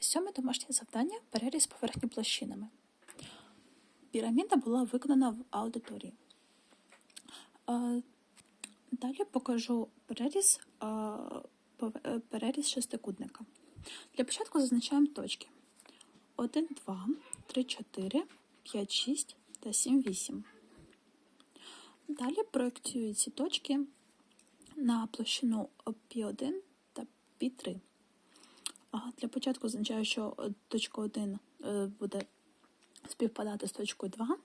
Сьоме домашнє завдання переріз поверхні площинами. Піраміда була виконана в аудиторії. Далі покажу переріз, е, переріз шестикутника. Для початку зазначаємо точки: 1, 2, 3, 4, 5, 6 та 7, 8. Далі проєктую ці точки на площину P1 та P3. Ага, Для початку означаю, що е, точка 1 е, буде співпадати з точкою 2,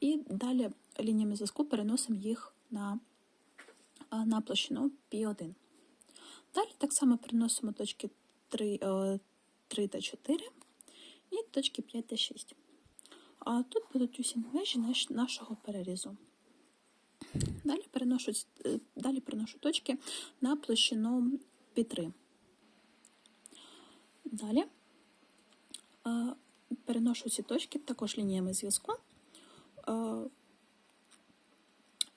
і далі лініями зв'язку переносимо їх на, е, на площину π1. Далі так само переносимо точки 3, е, 3 та 4 і точки 5 та 6. А тут будуть усі межі нашого перерізу. Далі переношу, далі переношу точки на площину π3. Далі переношу ці точки також лініями зв'язку.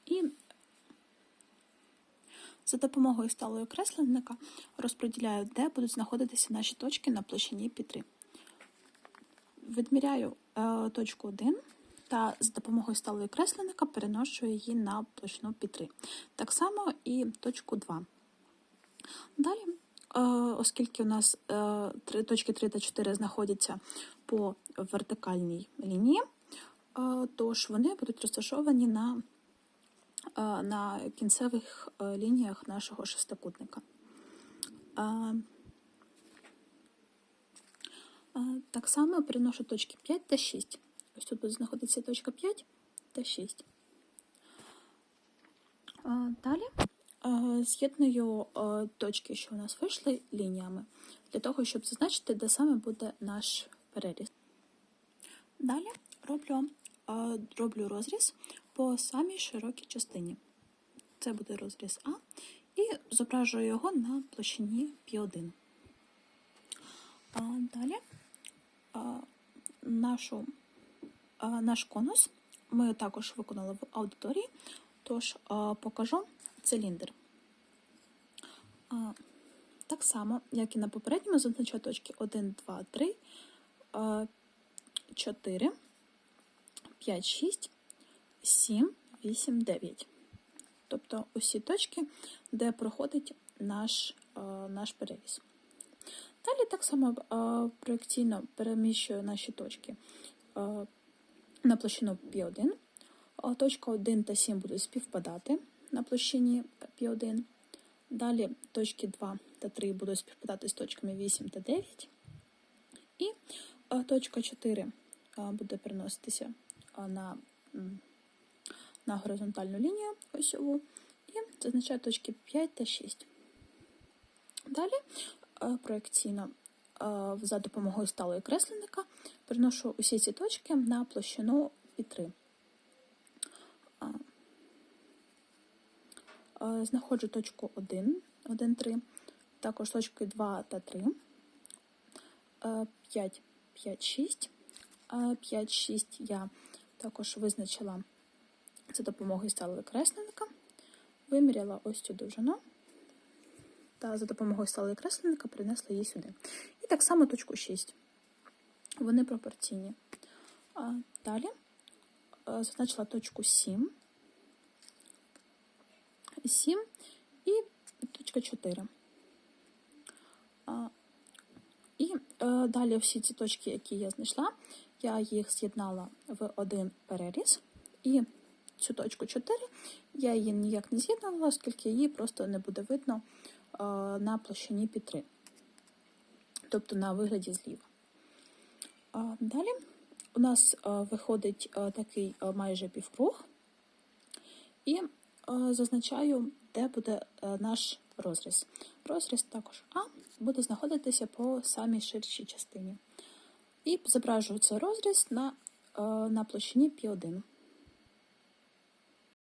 І за допомогою сталого кресленника розподіляю, де будуть знаходитися наші точки на площині π3. Відміряю е, точку 1 та з допомогою сталого кресленника переношу її на площину π3. Так само і точку 2. Далі, оскільки у нас е, точки 3 та 4 знаходяться по вертикальній лінії, е, тож вони будуть розташовані на, е, на кінцевих лініях нашого шестикутника. Так само переношу точки 5 та 6. Ось тут буде знаходитися точка 5 та 6. Е, Далі з'єдную точки, що у нас вийшли лініями, для того, щоб зазначити, де саме буде наш переріз. Далі роблю, роблю розріз по самій широкій частині. Це буде розріз А, і зображую його на площині π1. Далі нашу, наш конус ми також виконали в аудиторії, тож покажу циліндр. Так само, як і на попередньому, зазначаю точки 1, 2, 3, 4, 5, 6, 7, 8, 9. Тобто усі точки, де проходить наш, наш переріз. Далі так само а, проекційно переміщую наші точки на площину π1. Точка 1 та 7 будуть співпадати на площині π1. Далі точки 2 та 3 будуть співпадати з точками 8 та 9. І точка 4 буде переноситися на, на горизонтальну лінію осьову. І зазначаю точки 5 та 6. Далі е, проекційно е, за допомогою сталого кресленника переношу усі ці точки на площину пі3. Знаходжу точку 1, 1, 3, також точки 2 та 3, 5, 5, 6. 5, 6 я також визначила за допомогою сталого кресленника, виміряла ось цю довжину та за допомогою сталого кресленника принесла її сюди. І так само точку 6. Вони пропорційні. Далі зазначила точку 7, 7 і точка 4. І е, далі всі ці точки, які я знайшла, я їх з'єднала в один переріз. І цю точку 4 я її ніяк не з'єднувала, оскільки її просто не буде видно е, на площині пі 3, тобто на вигляді зліва. Далі у нас е, виходить такий майже півкруг, і зазначаю, де буде е, наш розріз. Розріз також А буде знаходитися по самій ширшій частині. І зображую цей розріз на, е, на площині π1.